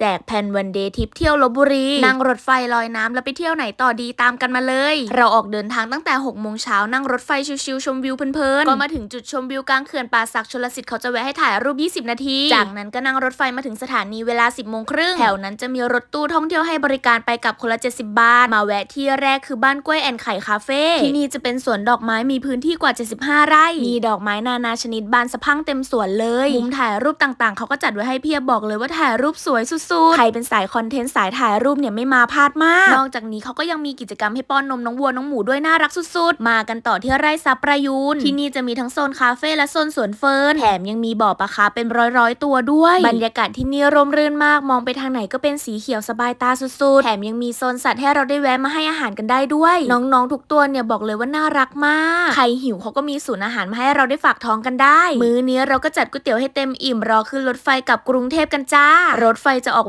แจกแผ่นวันเดย์ทิปเที่ยวลบบุรี นั่งรถไฟลอยน้ำแล้วไปเที่ยวไหนต่อดีตามกันมาเลย เราออกเดินทางตั้งแต่6กโมงเช้านั่งรถไฟชิวๆชมวิวเพลินๆ ก็มาถึงจุดชมวิวกลางเขื่อนป่าสักชลสิทธิ์เขาจะแวะให้ถ่ายรูป 20 นาที จากนั้นก็นั่งรถไฟมาถึงสถานีเวลา 10โมงครึ่งแถวนั้นจะมีรถตู้ท่องเที่ยวให้บริการไปกับคนละ 70 บาท มาแวะที่แรกคือบ้านกล้วยแอนไข่คาเฟ่ที่นี่จะเป็นสวนดอกไม้มีพื้นที่กว่า 75 ไร่ มีดอกไม้นานาชนิดบานสะพังเต็มสวนเลยมุมถ่ายรูปต่างๆ เขาก็จัดไว้ให้เพียบบอกเลยว่าถ่ายรูปสวยสุดๆ ใครเป็นสายคอนเทนต์สายถ่ายรูปเนี่ยไม่มาพลาดมาก นอกจากนี้เขาก็ยังมีกิจกรรมให้ป้อนนมน้องวัวน้องหมูด้วยน่ารักสุดๆ มากันต่อที่ไร่ซับประยูน ที่นี่จะมีทั้งโซนคาเฟ่และโซนสวนเฟิร์น แถมยังมีบ่อปลาคาร์ฟเป็นร้อยๆ ตัวด้วย บรรยากาศที่นี่ร่มรื่นมาก มองไปทางไหนก็เป็นสีเขียวสบายตาสุดๆ แถมยังมีโซนสัตว์ให้เราได้แวะมาให้อาหารกันได้ด้วย น้องๆ ทุกตัวเนี่ยบอกเลยว่าน่ารักมาก ใครหิวเขาก็มีศูนย์อาหารมาให้เราได้ฝากท้องกันได้ มื้อนี้เราก็จัดก๋วยเตี๋ยวให้เต็มอิ่มรอขึ้นรถไฟกลับกรุงเทพกันจ้ารถไฟจะออก